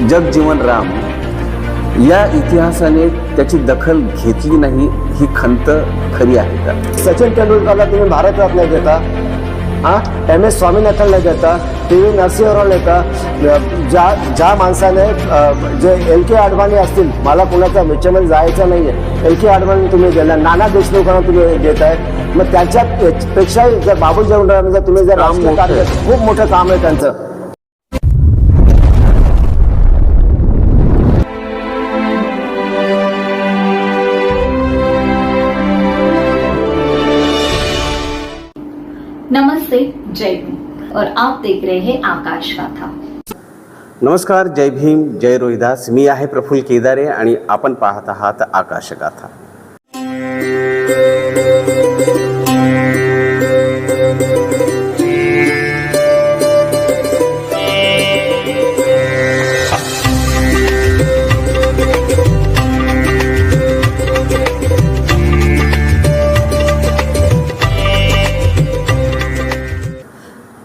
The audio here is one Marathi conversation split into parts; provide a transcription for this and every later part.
जगजीवन राम या इतिहासाने त्याची दखल घेतली नाही ही खंत खरी आहे का? सचिन तेंडुलकरला तुम्ही भारतरत्न देता हा एम. एस. स्वामीनाथनला देता टी. व्ही. नरसिंहराव देता ज्या ज्या माणसाने जे एल. के. अडवाणी असतील मला कुणाच्या मिच्छेमध्ये जायचं नाही आहे एल. के. अडवाणी तुम्ही दिला नाना देशमुखांना तुम्ही देताय मग त्याच्या पेक्षाही जर बाबू जर तुम्ही जर आहे. कार्य- खूप मोठं काम आहे त्यांचं. नमस्ते जय भीम। और आप देख रहे हैं आकाश गाथा। नमस्कार जय भीम जय रोहिदास। मी आहे प्रफुल्ल केदारे आणि आपण पाहत आहात आकाशगाथा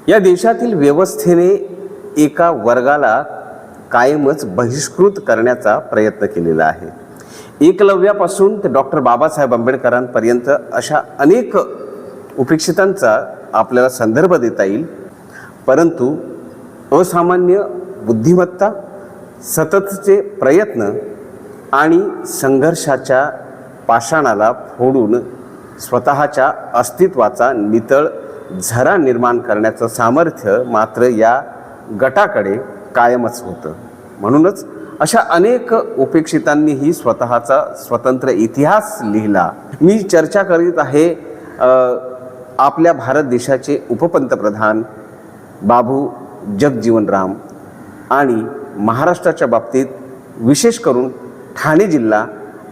या देशातील व्यवस्थेने एका वर्गाला कायमच बहिष्कृत करण्याचा प्रयत्न केलेला आहे. एकलव्यापासून ते डॉक्टर बाबासाहेब आंबेडकरांपर्यंत अशा अनेक उपेक्षितांचा आपल्याला संदर्भ देता येईल. परंतु असामान्य बुद्धिमत्ता सततचे प्रयत्न आणि संघर्षाच्या पाषाणाला फोडून स्वतःच्या अस्तित्वाचा नितळ झरा निर्माण करण्याचं सामर्थ्य मात्र या गटाकडे कायमच होतं. म्हणूनच अशा अनेक उपेक्षितांनीही स्वतःचा स्वतंत्र इतिहास लिहिला. मी चर्चा करीत आहे आपल्या भारत देशाचे उपपंतप्रधान बाबू जगजीवनराम आणि महाराष्ट्राच्या बाबतीत विशेष करून ठाणे जिल्हा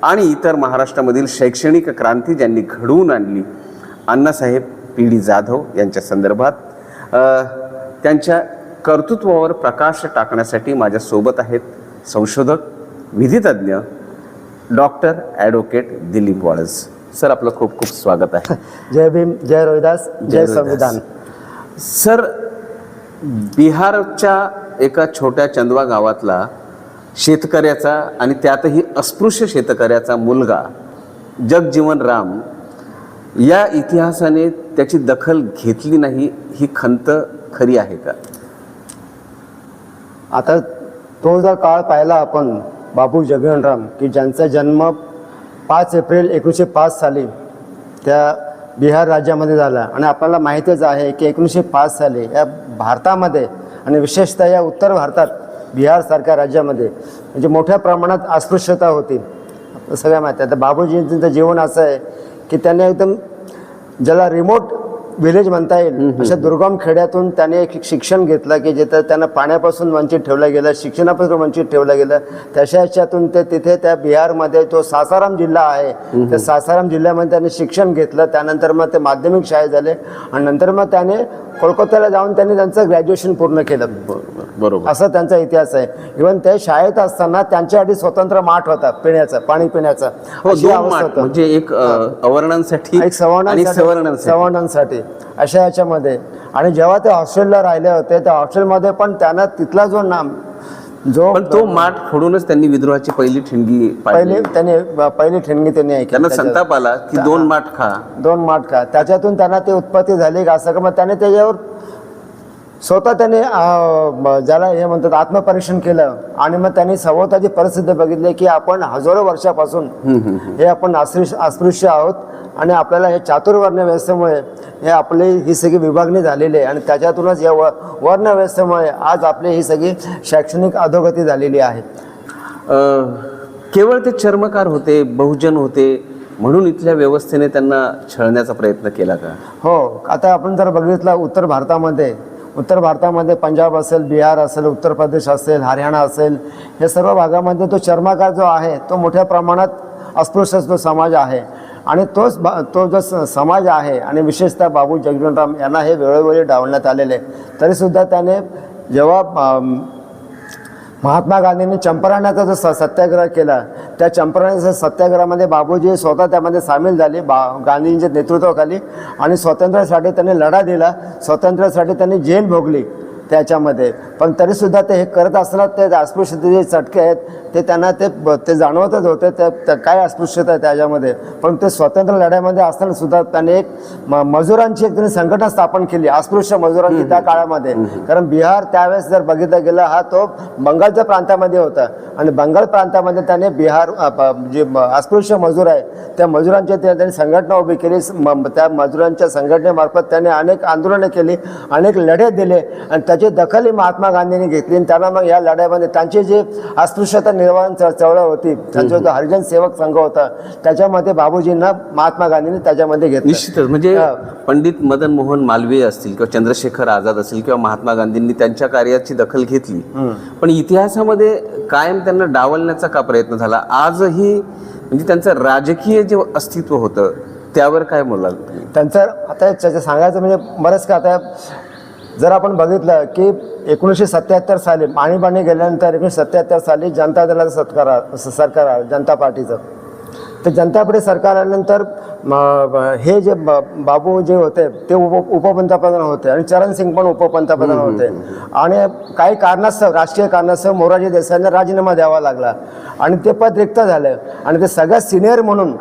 आणि इतर महाराष्ट्रामधील शैक्षणिक क्रांती ज्यांनी घडवून आणली. अण्णासाहेब पी डी जाधव यांच्या संदर्भात त्यांच्या कर्तृत्वावर प्रकाश टाकण्यासाठी माझ्यासोबत आहेत संशोधक विधितज्ञ doctor advocate Dilip Walaj. Sir आपलं खूप खूप स्वागत आहे. जय भीम जय रोहिदास जय. संविधान. सर बिहारच्या एका छोट्या चंदवा गावातला शेतकऱ्याचा आणि त्यातही अस्पृश्य शेतकऱ्याचा मुलगा जगजीवन राम या इतिहासाने त्याची दखल घेतली नाही ही खंत खरी आहे का? आता तो जर काळ पाहिला आपण बाबू जगनराम की ज्यांचा जन्म पाच एप्रिल एकोणीसशे पाच साली त्या बिहार राज्यामध्ये झाला. आणि आपल्याला माहितीच आहे की एकोणीसशे पाच साली या भारतामध्ये आणि विशेषतः या उत्तर भारतात बिहारसारख्या राज्यामध्ये म्हणजे मोठ्या प्रमाणात अस्पृश्यता होती. सगळ्या माहिती आहे. आता बाबूजींचं जीवन असं आहे की त्यांनी एकदम ज्याला रिमोट विलेज म्हणता येईल. अशा दुर्गम खेड्यातून त्याने एक शिक्षण घेतलं की जिथं त्यांना पाण्यापासून वंचित ठेवलं गेलं शिक्षणापासून वंचित ठेवलं गेलं तशा ह्याच्यातून ते तिथे त्या बिहारमध्ये तो सासाराम जिल्हा आहे. त्या सासाराम जिल्ह्यामध्ये त्याने शिक्षण घेतलं त्यानंतर मग ते माध्यमिक शाळेत झाले आणि नंतर मग त्याने कोलकात्याला जाऊन त्यांनी त्यांचं ग्रॅज्युएशन पूर्ण केलं. बरोबर. असा त्यांचा इतिहास आहे. इव्हन ते शाळेत असताना त्यांच्यासाठी स्वतंत्र माठ होता पिण्याचा पाणी पिण्याचा. हो. म्हणजे एक अवर्णांसाठी सवर्णांसाठी. अशा याच्यामध्ये. आणि जेव्हा ते हॉस्टेलला राहिले होते त्या हॉस्टेलमध्ये पण त्यांना तिथला जो नाम जो पण तो माठ फोडूनच त्यांनी विद्रोहाची पहिली ठिणगी पहिली त्याने पहिली ठिणगी त्यांनी ऐकली. त्यांना. संताप आला की दोन माठ खा. दोन माठ का त्याच्यातून त्यांना ती उत्पत्ती झाली का असं का मग त्याने त्याच्यावर स्वतः त्याने ज्याला हे म्हणतात आत्मपरीक्षण केलं. आणि मग त्यांनी सभोवताची परिस्थिती बघितली की आपण हजारो वर्षापासून हे आपण अस्पृश्य आहोत. आणि आपल्याला हे चातुर्वर्ण व्यवस्थेमुळे हे आपली ही सगळी विभागणी झालेली आहे. आणि त्याच्यातूनच या व वर्ण व्यवस्थेमुळे आज आपली ही सगळी शैक्षणिक अधोगती झालेली आहे. केवळ ते चर्मकार होते बहुजन होते म्हणून इथल्या व्यवस्थेने त्यांना छळण्याचा प्रयत्न केला का? हो आता आपण जर बघितलं उत्तर भारतामध्ये उत्तर भारतामध्ये पंजाब असेल बिहार असेल उत्तर प्रदेश असेल हरियाणा असेल हे सर्व भागामध्ये तो चर्माकार जो आहे तो मोठ्या प्रमाणात अस्पृश्य जो समाज आहे आणि तोच बा तो जो स- समाज आहे आणि विशेषतः बाबू जगजीवनराम यांना हे वेळोवेळी डावलण्यात आलेले तरीसुद्धा त्याने जेव्हा महात्मा गांधींनी चंपारण्याचा जो स- सत्याग्रह केला त्या चंपारण्याच्या सत्याग्रहामध्ये बाबूजी स्वतः त्यामध्ये सामील झाले बा गांधींच्या नेतृत्वाखाली. आणि स्वातंत्र्यासाठी त्यांनी लढा दिला स्वातंत्र्यासाठी त्यांनी जेल भोगली. त्याच्यामध्ये. पण तरीसुद्धा ते हे करत असताना ते अस्पृश्यतेचे चटके आहेत ते त्यांना ते ते जाणवतच होते. ते ते काय अस्पृश्यता आहे त्याच्यामध्ये? पण ते स्वतंत्र लढ्यामध्ये असताना सुद्धा त्यांनी एक म- मजुरांची एक त्यांनी संघटना स्थापन केली अस्पृश्य मजुरांची त्या काळामध्ये. कारण बिहार त्यावेळेस जर बघितलं गेलं हा तो बंगालच्या प्रांतामध्ये होता. आणि बंगाल प्रांतामध्ये त्याने बिहार जे अस्पृश्य मजूर आहे त्या मजुरांची त्यांनी संघटना उभी केली. त्या मजुरांच्या संघटनेमार्फत त्यांनी अनेक आंदोलनं केली अनेक लढे दिले. आणि त्याची दखल ही महात्मा गांधींनी घेतली. आणि त्यांना मग या लढ्यामध्ये त्यांची जी अस्पृश्यता निर्माण चळ- चळवळ होती त्यांचा जो हरिजन सेवक संघ होता त्याच्यामध्ये बाबूजींना महात्मा गांधींनी त्याच्यामध्ये घेतलं. निश्चितच. म्हणजे. पंडित मदन मोहन मालवीय असतील किंवा चंद्रशेखर आझाद असतील किंवा महात्मा गांधींनी त्यांच्या कार्याची दखल घेतली. पण इतिहासामध्ये कायम त्यांना डावलण्याचा का प्रयत्न झाला? आजही म्हणजे त्यांचं राजकीय जे अस्तित्व होतं त्यावर काय बोलाल? त्यांचं आता सांगायचं म्हणजे बरंच का आता जर आपण बघितलं की एकोणीसशे सत्याहत्तर साली आणीबाणी गेल्यानंतर एकोणीसशे सत्याहत्तर साली जनता दलाचं सत्कार सरकार आलं जनता पार्टीचं. तर जनता पार्टी सरकार आल्यानंतर हे जे बाबू जे होते ते उप उपपंतप्रधान होते आणि चरण सिंग पण उपपंतप्रधान होते. आणि काही कारणास्तव राजकीय कारणास्तव मोरारजी देसाईंना राजीनामा द्यावा लागला. आणि ते पद रिक्त झालं. आणि ते सगळ्यात सिनियर म्हणून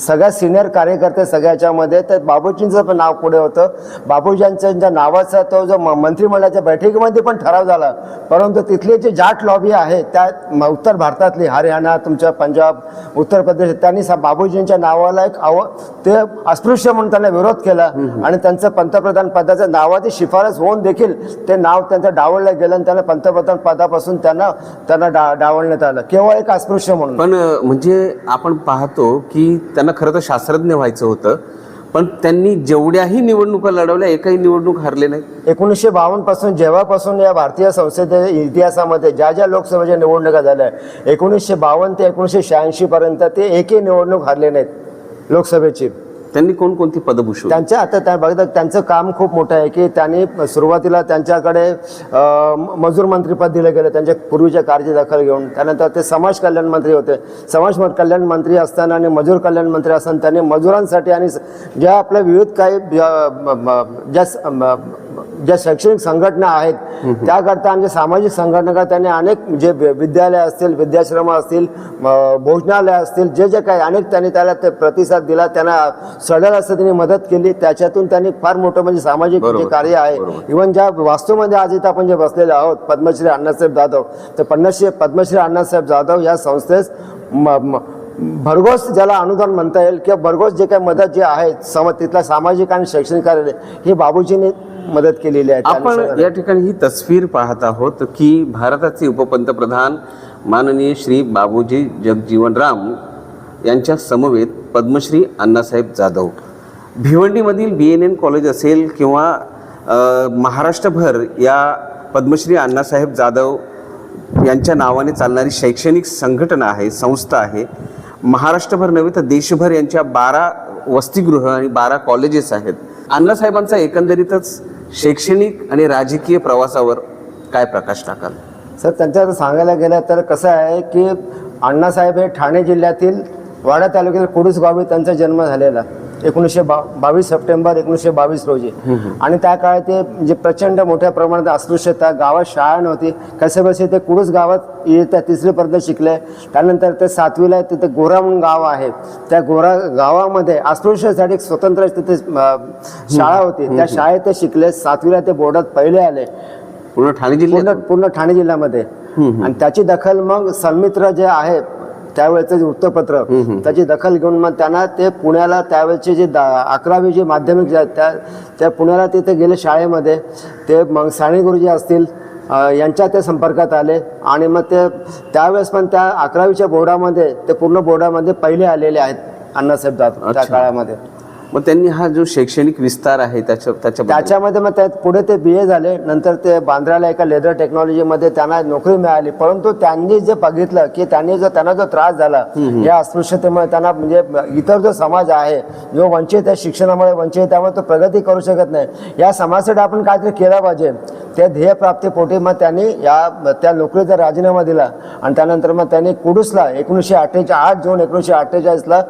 सगळ्यात सिनियर कार्यकर्ते सगळ्याच्यामध्ये तर बाबूजींचं पण नाव पुढे होतं. बाबूजींच्या ज्या नावाचा तो जो मंत्रिमंडळाच्या बैठकीमध्ये पण ठराव झाला. परंतु तिथली जी जाट लॉबी आहे त्या उत्तर भारतातली हरियाणा तुमच्या पंजाब उत्तर प्रदेश त्यांनी बाबूजींच्या नावाला एक आव ते अस्पृश्य म्हणून त्यांना विरोध केला. आणि त्यांचं पंतप्रधान पदाच्या नावाची शिफारस होऊन देखील ते नाव त्यांचं डावललं गेलं आणि त्यांना पंतप्रधान पदापासून त्यांना त्यांना डा डावलण्यात आलं. केवळ एक अस्पृश्य म्हणून. पण म्हणजे आपण पाहतो की त्यांना खरं तर शास्त्रज्ञ व्हायचं होतं. पण त्यांनी जेवढ्याही निवडणुका लढवल्या एकही निवडणूक हरले नाही. एकोणीसशे बावन्नपासून जेव्हापासून या भारतीय संसदेच्या इतिहासामध्ये ज्या ज्या लोकसभेच्या निवडणुका झाल्या एकोणीसशे बावन्न ते एकोणीसशे शहाऐंशी पर्यंत ते एकही निवडणूक हरले नाहीत लोकसभेची. त्यांनी कोणकोणती पदभूषण त्यांच्या आता त्या बघता त्यांचं काम खूप मोठं आहे की त्यांनी सुरुवातीला त्यांच्याकडे मजूर मंत्रीपद दिलं गेलं त्यांच्या पूर्वीच्या कार्याची दखल घेऊन. त्यानंतर ते समाज कल्याण मंत्री होते. समाज कल्याण मंत्री असताना आणि मजूर कल्याण मंत्री असताना त्यांनी मजुरांसाठी आणि ज्या आपल्या विविध काही ज्या ज्या शैक्षणिक संघटना आहेत त्याकरता आमच्या सामाजिक संघटना त्यांनी अनेक जे विद्यालय असतील विद्याश्रम असतील भोजनालय असतील जे जे काही अनेक त्यांनी त्याला ते प्रतिसाद दिला त्यांना सडल असं त्यांनी मदत केली त्याच्यातून त्यांनी फार मोठं म्हणजे सामाजिक जे. कार्य आहे. इव्हन ज्या वास्तूमध्ये आज इथं आपण जे बसलेले आहोत पद्मश्री अण्णासाहेब जाधव तर पद्मश्री पद्मश्री अण्णासाहेब जाधव या संस्थेस भरघोस ज्याला अनुदान म्हणता येईल किंवा भरघोस जे काही मदत जे आहे सम तिथला सामाजिक आणि शैक्षणिक कार्य हे बाबूजींनी मदत केलेली आहे आपण या ठिकाणी ही तस्वीर पाहत आहोत की भारताचे उपपंतप्रधान माननीय श्री बाबूजी जगजीवन राम यांच्या समवेत पद्मश्री अण्णासाहेब जाधव. भिवंडीमधील बी एन एन कॉलेज असेल किंवा महाराष्ट्रभर या पद्मश्री अण्णासाहेब जाधव यांच्या नावाने चालणारी शैक्षणिक संघटना आहे संस्था आहे. महाराष्ट्रभर नव्हे तर देशभर यांच्या बारा वसतिगृह आणि बारा कॉलेजेस आहेत. अण्णासाहेबांचा एकंदरीतच शैक्षणिक आणि राजकीय प्रवासावर काय प्रकाश टाकाल? सर त्यांच्या सांगायला गेलं तर कसं आहे की अण्णासाहेब हे ठाणे जिल्ह्यातील वाडा तालुक्यातील कुडूस गावी त्यांचा जन्म झालेला. एकोणीसशे बा बावीस सप्टेंबर एकोणीसशे बावीस रोजी. आणि त्या काळात ते म्हणजे प्रचंड मोठ्या प्रमाणात अस्पृश्यता गावात शाळा नव्हती. कसे बसे ते कुडूस गावात येत्या तिसरीपर्यंत शिकले. त्यानंतर ते सातवीला तिथे गोरा म्हणून गाव आहे. त्या गोरा गावामध्ये अस्पृश्यासाठी एक स्वतंत्र तिथे शाळा होती. त्या शाळेत ते शिकले. सातवीला ते बोर्डात पहिले आले. पूर्ण ठाणे जिल्ह्यात? पूर्ण ठाणे जिल्ह्यामध्ये. आणि त्याची दखल मग सन्मित्र जे आहे त्यावेळेचं जे वृत्तपत्र त्याची दखल घेऊन मग त्यांना ते पुण्याला त्यावेळेचे जे दा अकरावी जे माध्यमिक जे आहेत त्या त्या पुण्याला तिथे गेले शाळेमध्ये. ते मग साने गुरुजी असतील यांच्या ते संपर्कात आले आणि मग ते त्यावेळेस पण त्या अकरावीच्या बोर्डामध्ये ते पूर्ण बोर्डामध्ये पहिले आलेले आहेत अण्णासाहेब त्या. काळामध्ये. मग त्यांनी हा जो शैक्षणिक विस्तार आहे त्याच्या त्याच्या त्याच्यामध्ये मग त्यात पुढे ते बी ए झाले. नंतर ते बांद्राला एका लेदर टेक्नॉलॉजीमध्ये त्यांना नोकरी मिळाली. परंतु त्यांनी जे बघितलं की त्यांनी जो त्यांना जो त्रास झाला या अस्पृश्यतेमुळे त्यांना म्हणजे इतर जो समाज आहे जो वंचित आहे शिक्षणामुळे वंचित आहे त्यामुळे तो प्रगती करू शकत नाही. या समाजासाठी आपण काहीतरी केलं पाहिजे. त्या ध्येयप्राप्तीपोटी मग त्यांनी या त्या नोकरीचा राजीनामा दिला. आणि त्यानंतर मग त्यांनी कुडूसला एकोणीसशे अठ्ठेचाळीस आठ जून एकोणीसशे अठ्ठेचाळीसला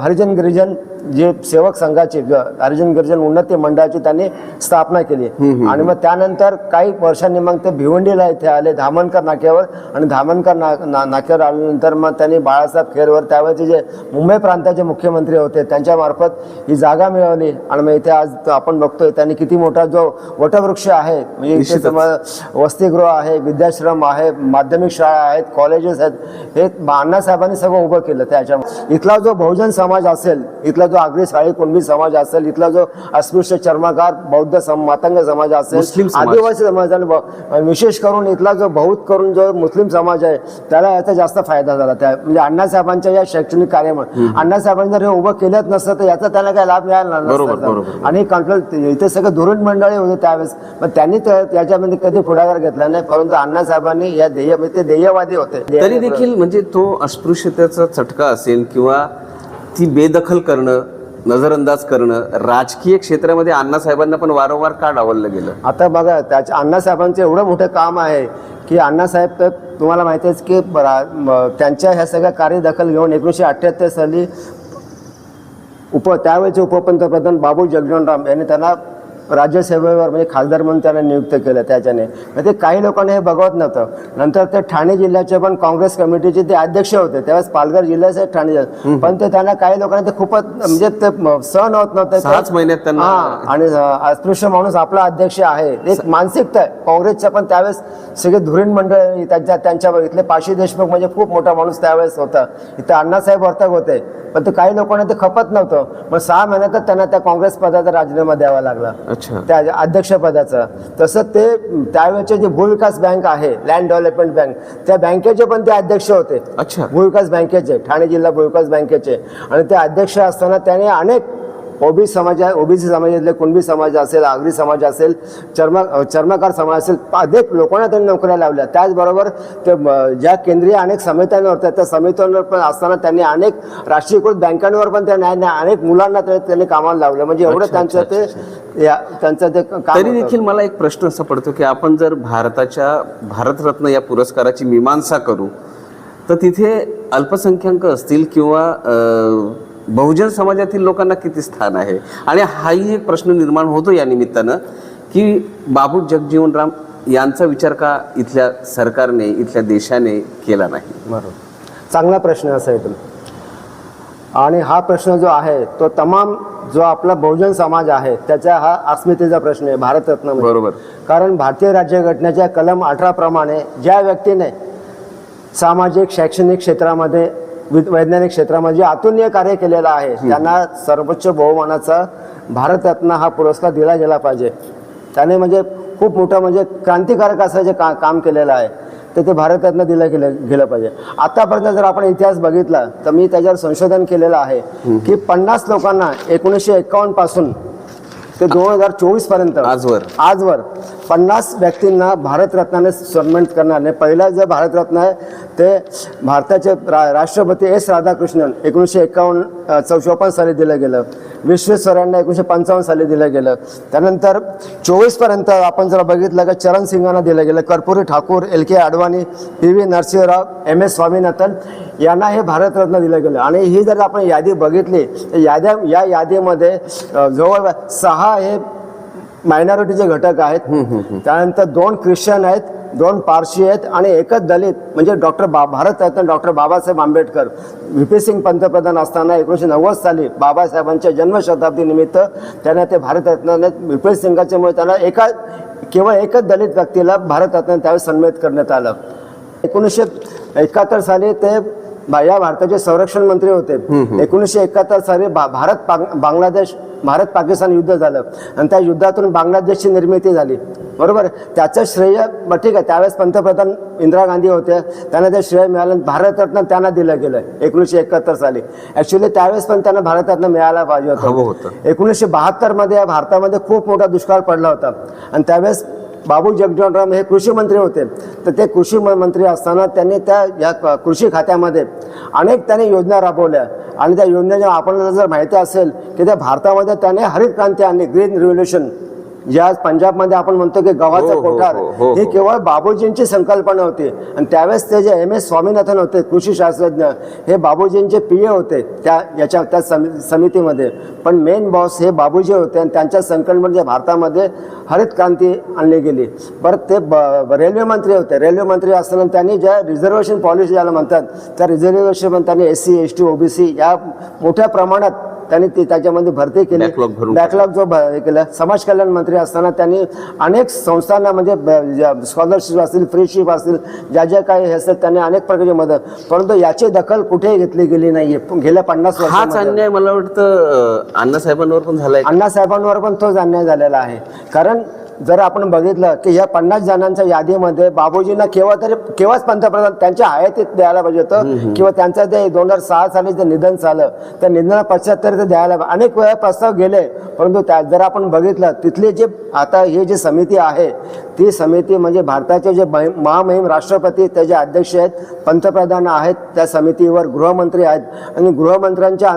हरिजन गिरिजन जे सेवक संघाची हरिजन गिरिजन उन्नती मंडळाची त्यांनी स्थापना केली. आणि मग त्यानंतर काही वर्षांनी मग ते भिवंडीला इथे आले धामणकर नाक्यावर. आणि धामणकर ना, ना नाक्यावर आल्यानंतर मग त्यांनी बाळासाहेब खेरवर त्यावेळेचे जे मुंबई प्रांताचे मुख्यमंत्री होते त्यांच्या मार्फत ही जागा मिळवली. आणि मग इथे आज आपण बघतोय त्यांनी किती मोठा जो वटवृक्ष आहे म्हणजे इथे वसतिगृह आहे विद्याश्रम आहे माध्यमिक शाळा आहेत कॉलेजेस आहेत. हे अण्णासाहेबांनी सगळं उभं केलं त्याच्या इथला जो बहुजन समाज असेल इथला जो आगरी साळी कुणबी समाज असेल इथला जो अस्पृश्य चर्मकार बौद्ध सम मातंग समाज असेल. आदिवासी समाज आणि विशेष करून इथला जो बहुत करून जो मुस्लिम समाज आहे त्याला याचा जास्त फायदा झाला. त्या म्हणजे अण्णासाहेबांच्या या शैक्षणिक कार्यामुळे. अण्णासाहेबांनी जर हे उभं केलंच नसतं तर याचा त्याला काय लाभ मिळाला नसता. आणि कंट्रोल इथे सगळं धोरण मंडळी होते त्यावेळेस. मग त्यांनी त्या- त्याच्यामध्ये कधी पुढाकार घेतला नाही परंतु अण्णासाहेबांनी या ध्येय म्हणजे ते ध्येयवादी होते. तरी देखील म्हणजे तो अस्पृश्यतेचा चटका असेल किंवा ती बेदखल करणं नजरअंदाज करणं राजकीय क्षेत्रामध्ये अण्णासाहेबांना पण वारंवार का डावललं गेलं? आता बघा त्याच्या अण्णासाहेबांचं एवढं मोठं काम आहे की अण्णासाहेब तर तुम्हाला माहिती आहेच की त्यांच्या ह्या सगळ्या कार्यदखल घेऊन एकोणीसशे अठ्ठ्याहत्तर साली उप त्यावेळेचे उपपंतप्रधान बाबू जगजीवनराम यांनी त्यांना राज्यसेवेवर म्हणजे खासदार म्हणून त्यांना नियुक्त केलं त्याच्याने. मग ते काही लोकांनी हे बघवत नव्हतं. नंतर ते ठाणे जिल्ह्याचे पण काँग्रेस कमिटीचे ते अध्यक्ष होते. त्यावेळेस पालघर जिल्ह्याचे ठाणे जिल्हा पण ते त्यांना काही लोकांनी ते खूपच म्हणजे ते सहन होत नव्हतं. सहाच महिन्यात त्यांना- आणि अस्पृश्य माणूस आपला अध्यक्ष आहे. एक मानसिकता आहे. काँग्रेसच्या पण त्यावेळेस सगळे धुरीण मंडळ त्यांच्या त्यांच्या इथले पाशी देशमुख म्हणजे खूप मोठा माणूस त्यावेळेस होता. इथे अण्णासाहेब वर्तक होते. पण ते काही लोकांना ते खपत नव्हतं. मग सहा महिन्यातच त्यांना त्या काँग्रेस पदाचा राजीनामा द्यावा लागला. अच्छा. त्या अध्यक्षपदाचं तसं ते त्यावेळेचे जे भूविकास बँक आहे लँड डेव्हलपमेंट बँक त्या बँकेचे पण ते अध्यक्ष होते. अच्छा. भूविकास बँकेचे ठाणे जिल्हा भूविकास बँकेचे. आणि ते अध्यक्ष असताना त्याने अनेक ओबीसी समाज ओबीसी समाजातले कुणबी समाज असेल आगरी समाज असेल चर्म चर्मकार समाज असेल अनेक लोकांना त्यांनी नोकऱ्या लावल्या. त्याचबरोबर ते ज्या केंद्रीय अनेक समित्यांवर होत्या त्या समित्यांवर पण असताना त्यांनी अनेक राष्ट्रीयकृत बँकांवर पण त्यांनी अनेक मुलांना त्यांनी कामाला लावलं. म्हणजे एवढं त्यांचं ते या- त्यांचं ते तरी. देखील मला एक प्रश्न असा पडतो की आपण जर भारताच्या भारतरत्न या पुरस्काराची मीमांसा करू तर तिथे अल्पसंख्याक असतील किंवा बहुजन समाजातील लोकांना किती स्थान आहे? आणि हाही एक प्रश्न निर्माण होतो या निमित्तानं की बाबू जगजीवनराम यांचा विचार का इथल्या सरकारने इथल्या देशाने केला नाही? बरोबर. चांगला प्रश्न असा आहे आणि हा प्रश्न जो आहे तो तमाम जो आपला बहुजन समाज आहे त्याचा हा अस्मितेचा प्रश्न आहे भारतरत्न बरोबर. कारण भारतीय राज्यघटनेच्या कलम अठरा प्रमाणे ज्या व्यक्तीने सामाजिक शैक्षणिक क्षेत्रामध्ये वैज्ञानिक क्षेत्रामध्ये जे अतुलनीय कार्य केलेलं आहे त्यांना सर्वोच्च बहुमानाचा भारतरत्न हा पुरस्कार दिला गेला पाहिजे. त्याने म्हणजे खूप मोठं म्हणजे क्रांतिकारक असं जे का काम केलेलं आहे तर ते भारतरत्न दिलं गेलं गेलं पाहिजे. आतापर्यंत जर आपण इतिहास बघितला तर मी त्याच्यावर संशोधन केलेलं आहे की पन्नास लोकांना एकोणीसशे एकावन्नपासून ते दोन हजार चोवीसपर्यंत आजवर. आजवर पन्नास व्यक्तींना भारतरत्नाने सन्मानित करणार. करणारे पहिला जे भारतरत्न आहे ते भारताचे रा राष्ट्रपती एस राधाकृष्णन एकोणीसशे एकावन्न चौचोपन्न साली दिलं गेलं. विश्वेश्वरांना एकोणीसशे पंचावन्न साली दिलं गेलं. त्यानंतर चोवीसपर्यंत आपण जर बघितलं का चरण सिंगांना दिलं गेलं. Karpoori Thakur L K Advani P V Narasimharao M S Swaminathan यांना हे भारतरत्न दिलं गेलं. आणि ही जर आपण यादी बघितली तर याद्या या यादीमध्ये जवळ सहा हे मायनॉरिटीचे घटक आहेत. त्यानंतर दोन ख्रिश्चन आहेत दोन पारशी आहेत आणि एकच दलित म्हणजे डॉक्टर बा Bharat Ratna doctor Babasaheb Ambedkar. V. P. Singh पंतप्रधान असताना एकोणीसशे नव्वद साली बाबासाहेबांच्या जन्मशताब्दी निमित्त त्यांना ते भारतरत्नाने व्ही. पी. सिंगाच्यामुळे त्यांना एका केवळ एकच दलित व्यक्तीला भारतरत्न त्यावेळेस सन्मानित करण्यात आलं. एकोणीसशे एकाहत्तर साली ते या भारताचे संरक्षण मंत्री होते. एकोणीसशे एकाहत्तर साली भारत बांगलादेश भारत पाकिस्तान युद्ध झालं. आणि त्या युद्धातून बांगलादेशची निर्मिती झाली. बरोबर? त्याचं श्रेय मग ठीक आहे. त्यावेळेस पंतप्रधान इंदिरा गांधी होते. त्यांना ते श्रेय मिळालं भारतरत्न त्यांना दिलं गेलं एकोणीसशे एकाहत्तर साली. ॲक्च्युली त्यावेळेस पण त्यांना भारतरत्न मिळायला पाहिजे होतं. एकोणीसशे बहात्तरमध्ये या भारतामध्ये खूप मोठा दुष्काळ पडला होता. आणि त्यावेळेस बाबू जगजीवनराम हे कृषी मंत्री होते. तर ते कृषी म- मंत्री असताना त्यांनी त्या या क- कृषी खात्यामध्ये अनेक त्यांनी योजना राबवल्या. आणि त्या योजनेच्या आपल्याला जर माहिती असेल की त्या भारतामध्ये त्याने हरित क्रांती आणली ग्रीन रिव्होल्युशन. जे आज पंजाबमध्ये आपण म्हणतो की गव्हाचा हो, कोठार हो, हो, हे हो. केवळ बाबूजींची संकल्पना होती. आणि त्यावेळेस ते जे एम एस स्वामीनाथन होते कृषी शास्त्रज्ञ हे बाबूजींचे पी ए होते त्या याच्या त्या समि- समितीमध्ये. पण मेन बॉस हे बाबूजी होते आणि त्यांच्या संकल्पनेच्या भारतामध्ये हरित क्रांती आणली गेली. परत ते ब- रेल्वे मंत्री होते. रेल्वे मंत्री असताना त्यांनी ज्या रिझर्वेशन पॉलिसी ज्याला म्हणतात त्या रिझर्वेशन त्यांनी S C S T OBC या मोठ्या प्रमाणात त्यांनी ती त्याच्यामध्ये भरती केली. बॅकलॉग जो हे केला. समाज कल्याण मंत्री असताना त्यांनी अनेक संस्थांना म्हणजे स्कॉलरशिप असतील फ्रीशिप असतील ज्या ज्या काही हे असतात त्यांनी अनेक प्रकारची मदत. परंतु याची दखल कुठेही घेतली गेली नाहीये. गेल्या पन्नास हाच अन्याय मला वाटतं अण्णासाहेबांवर पण झालाय? अण्णासाहेबांवर पण तोच अन्याय झालेला आहे. कारण जर आपण बघितलं की या पन्नास जणांच्या यादीमध्ये बाबूजींना केव्हा तरी केव्हाच पंतप्रधान त्यांच्या हयातीत द्यायला पाहिजे होतं किंवा त्यांचं ते दोन हजार सहा साली जे निधन झालं त्या निधना पश्चात तरी ते द्यायला पाहिजे. अनेक वेळा प्रस्ताव गेले परंतु त्या जर आपण बघितलं तिथली जे आता ही जी समिती आहे ती समिती म्हणजे भारताचे जे महामहिम राष्ट्रपती त्याचे अध्यक्ष आहेत पंतप्रधान आहेत त्या समितीवर गृहमंत्री आहेत आणि गृहमंत्र्यांच्या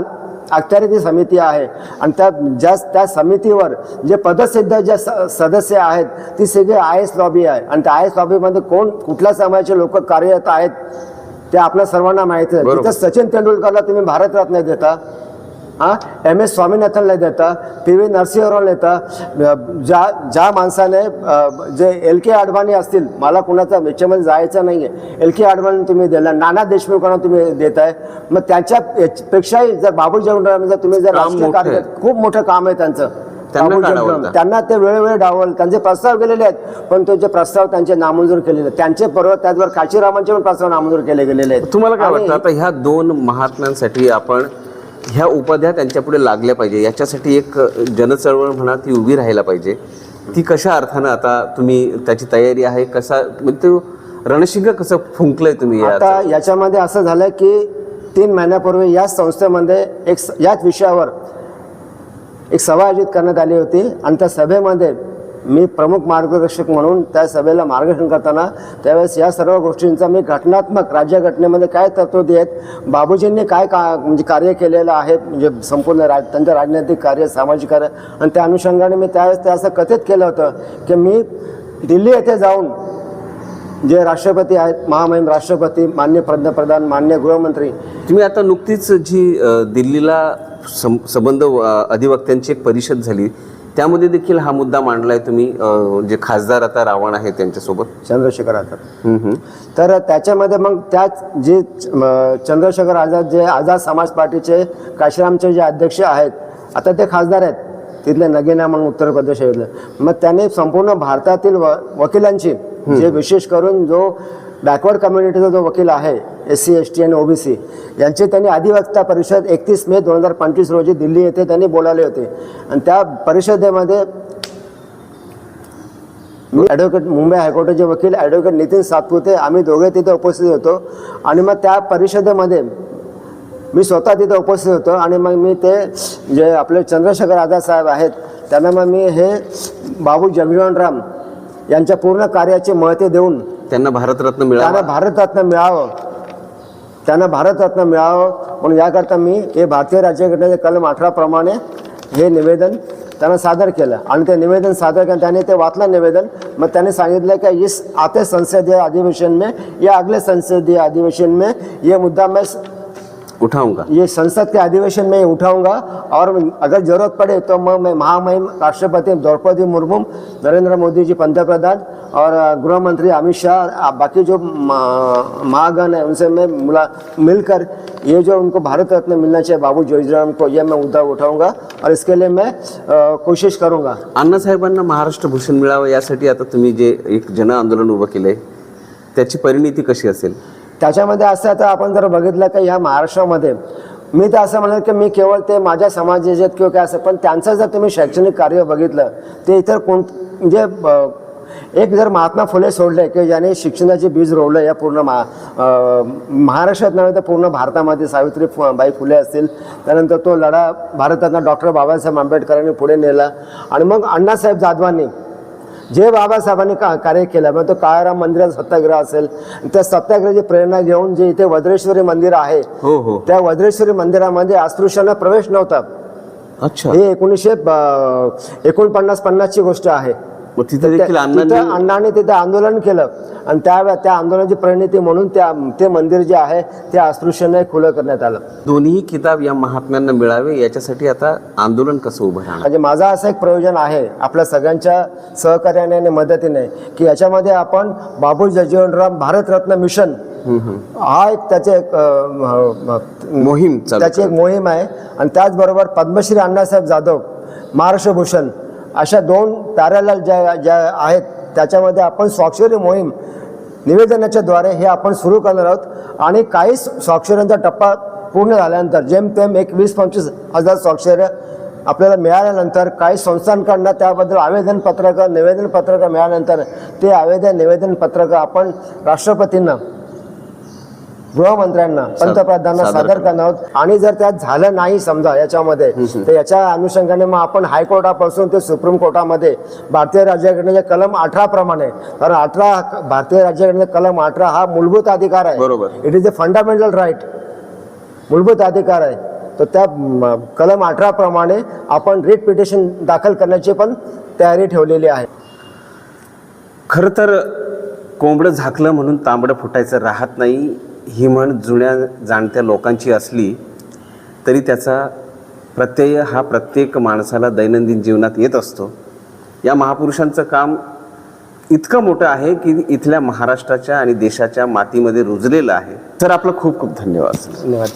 अखत्यारी ती समिती आहे. आणि त्या ज्या त्या समितीवर जे पदसिद्ध जे स- सदस्य आहेत ती सगळी आय एस लॉबी आहे. आणि त्या आय एस लॉबीमध्ये कोण कुठल्या समाजाचे लोक कार्यरत आहेत ते आपल्या सर्वांना माहिती आहे. तिथं सचिन तेंडुलकरला तुम्ही भारतरत्न देता हां एम एस स्वामीनाथनला देता पी व्ही नरसिंहरावला देता ज्या ज्या माणसाने जे एल के अडवाणी असतील मला कुणाचा याच्यामध्ये जायचं नाही आहे एल के अडवाणी तुम्ही दिला नाना देशमुखांना तुम्ही देताय. मग त्याच्या याच- पेक्षाही जर बाबू जगन जर तुम्ही जर राजकीय. कार्य खूप मोठं काम आहे त्यांचं. त्यांना ते वेळोवेळी डावल त्यांचे प्रस्ताव गेलेले आहेत पण ते जे प्रस्ताव त्यांचे नामंजूर केलेले आहेत. त्यांचे बरोबर त्याचबरोबर काशीरामांचे पण प्रस्ताव नामंजूर केले गेलेले आहेत. तुम्हाला काय वाटतं आता ह्या दोन महात्म्यांसाठी आपण ह्या उपाध्या त्यांच्यापुढे लागल्या पाहिजे. याच्यासाठी एक जनचळवळ म्हणा ती उभी राहायला पाहिजे. ती कशा अर्थानं आता तुम्ही त्याची तयारी आहे? कसा म्हणजे तो रणशिंग कसं फुंकलंय तुम्ही आता याच्यामध्ये असं झालं की तीन महिन्यापूर्वी याच संस्थेमध्ये एक स- याच विषयावर एक सभा आयोजित करण्यात आली होती. आणि त्या सभेमध्ये मी प्रमुख मार्गदर्शक म्हणून त्या सभेला मार्गदर्शन करताना त्यावेळेस या सर्व गोष्टींचा मी घटनात्मक राज्यघटनेमध्ये काय तरतुदी आहेत बाबूजींनी काय का म्हणजे कार्य केलेलं आहे म्हणजे संपूर्ण राज त्यांचं राजनैतिक कार्य सामाजिक कार्य आणि त्या अनुषंगाने मी त्यावेळेस ते असं कथित केलं होतं की मी दिल्ली येथे जाऊन जे राष्ट्रपती आहेत महामहिम राष्ट्रपती मान्य पंतप्रधान मान्य गृहमंत्री तुम्ही आता नुकतीच जी दिल्लीला सं- संबंध अधिवक्त्यांची एक परिषद झाली त्यामध्ये देखील हा मुद्दा मांडलाय तुम्ही जे खासदार आता रावण आहे त्यांच्यासोबत. चंद्रशेखर आझाद. तर त्याच्यामध्ये मग त्याच जे चंद्रशेखर आझाद जे आझाद समाज पार्टीचे काशीरामचे जे अध्यक्ष आहेत आता ते खासदार आहेत. तिथले नगीना म्हणून उत्तर प्रदेश मग त्यांनी संपूर्ण भारतातील व वकिलांची जे विशेष करून जो बॅकवर्ड कम्युनिटीचा जो वकील आहे एस सी एस टी आणि ओबीसी यांची त्यांनी अधिवक्ता परिषद एकतीस मे दोन हजार पंचवीस रोजी दिल्ली येथे त्यांनी बोलावले होते. आणि त्या परिषदेमध्ये मी ॲडव्होकेट मुंबई हायकोर्टाचे वकील ॲडव्होकेट नितीन सातपुते आम्ही दोघे तिथे उपस्थित होतो. आणि मग त्या परिषदेमध्ये मी स्वतः तिथे उपस्थित होतो. आणि मग मी ते जे आपले चंद्रशेखर आझाद साहेब आहेत त्यांना मग मी हे बाबू जगजीवनराम यांच्या पूर्ण कार्याची महती देऊन त्यांना भारतरत्न त्यांना मिळावा भारतरत्न मिळावं. त्यांना भारतरत्न मिळावं म्हणून याकरता मी हे भारतीय राज्यघटनेचे कलम अठराप्रमाणे हे निवेदन त्यांना सादर केलं. आणि ते निवेदन सादर केलं. त्याने ते वाचलं निवेदन. मग त्याने सांगितलं की इस आते संसदीय अधिवेशन में या अगले संसदीय अधिवेशन में ये मुद्दा मैं उठाऊंगा। ये संसद के अधिवेशन में उठाऊंगा। और अगर जरूरत पड़े तो मैं महामहिम राष्ट्रपति द्रौपदी मुर्मू नरेंद्र मोदी जी पंतप्रधान और गृह मंत्री अमित शाह बाकी जो महागण है उनसे मैं मुला मिलकर ये जो उनको भारत रत्न मिलना चाहिए बाबू जोईराम को ये मैं मुद्दा उठाऊंगा। और इसके लिए मैं कोशिश करूंगा। अण्णासाहेबांना महाराष्ट्र भूषण मिळावं यासाठी आता तुम्ही जे एक जन आंदोलन उभं केलंय त्याची परिणिती कशी असेल? त्याच्यामध्ये असं आता आपण जर बघितलं की ह्या महाराष्ट्रामध्ये मी तर असं म्हणेल की मी केवळ ते माझ्या समाजाचे आहेत किंवा काय असं पण त्यांचं जर तुम्ही शैक्षणिक कार्य बघितलं ते इतर कोण म्हणजे एक जर महात्मा फुले सोडले की ज्याने शिक्षणाचे बीज रोवलं या पूर्ण महा महाराष्ट्रात नव्हे तर पूर्ण भारतामध्ये सावित्री फु बाई फुले असतील त्यानंतर तो लढा भारतातला डॉक्टर बाबासाहेब आंबेडकरांनी पुढे नेला. आणि मग अण्णासाहेब जाधवांनी जे बाबासाहेबांनी का कार्य केलं मग तो काळाराम मंदिराचा सत्याग्रह असेल त्या सत्याग्रहाची प्रेरणा घेऊन जे इथे वज्रेश्वरी मंदिर आहे हो हो. त्या वज्रेश्वरी मंदिरामध्ये अस्पृश्यांना प्रवेश नव्हता. अच्छा. हे एकोणीसशे एकोणपन्नास पन्नासची गोष्ट आहे. मग तिथे देखील अण्णांनी तिथे आंदोलन केलं. आणि त्या त्या आंदोलनाची परिणिती म्हणून त्या ते मंदिर जे आहे ते अस्पृश्याने खुलं करण्यात आलं. दोन्ही किताब या महात्म्यांना मिळावे याच्यासाठी आता आंदोलन कसं उभं राहणार? म्हणजे माझा असं एक प्रयोजन आहे आपल्या सगळ्यांच्या सहकार्याने आणि मदतीने की याच्यामध्ये आपण बाबू जगजीवनराम भारतरत्न मिशन हा एक त्याचे एक, मोहीम त्याची एक मोहीम आहे. आणि त्याचबरोबर पद्मश्री अण्णासाहेब जाधव महाराष्ट्र भूषण अशा दोन पॅरल ज्या ज्या आहेत त्याच्यामध्ये आपण स्वाक्षरी मोहीम निवेदनाच्या द्वारे हे आपण सुरू करणार आहोत. आणि काही स्वाक्षऱ्यांचा टप्पा पूर्ण झाल्यानंतर जेमतेम एक वीस पंचवीस हजार स्वाक्षऱ्या आपल्याला मिळाल्यानंतर काही संस्थांकडनं त्याबद्दल आवेदन पत्रकं निवेदन पत्रकं मिळाल्यानंतर ते आवेदन निवेदन पत्रकं आपण राष्ट्रपतींना गृहमंत्र्यांना पंतप्रधानांना सादर करणार आहोत. आणि जर त्यात झालं नाही समजा याच्यामध्ये तर याच्या अनुषंगाने मग आपण हायकोर्टापासून ते सुप्रीम कोर्टामध्ये भारतीय राज्यघटनेच्या कलम अठरा प्रमाणे कारण अठरा भारतीय राज्यघटनेचा कलम अठरा हा मूलभूत अधिकार आहे. बरोबर. It is a fundamental right मूलभूत अधिकार आहे. तर त्या कलम अठरा प्रमाणे आपण रिट पिटिशन दाखल करण्याची पण तयारी ठेवलेली आहे. खरं तर कोंबडं झाकलं म्हणून तांबडं फुटायचं राहत नाही. ही म्हण जुन्या जाणत्या लोकांची असली तरी त्याचा प्रत्यय हा प्रत्येक माणसाला दैनंदिन जीवनात येत असतो. या महापुरुषांचं काम इतकं मोठं आहे की इथल्या महाराष्ट्राच्या आणि देशाच्या मातीमध्ये रुजलेलं आहे. तर आपलं खूप खूप धन्यवाद. धन्यवाद.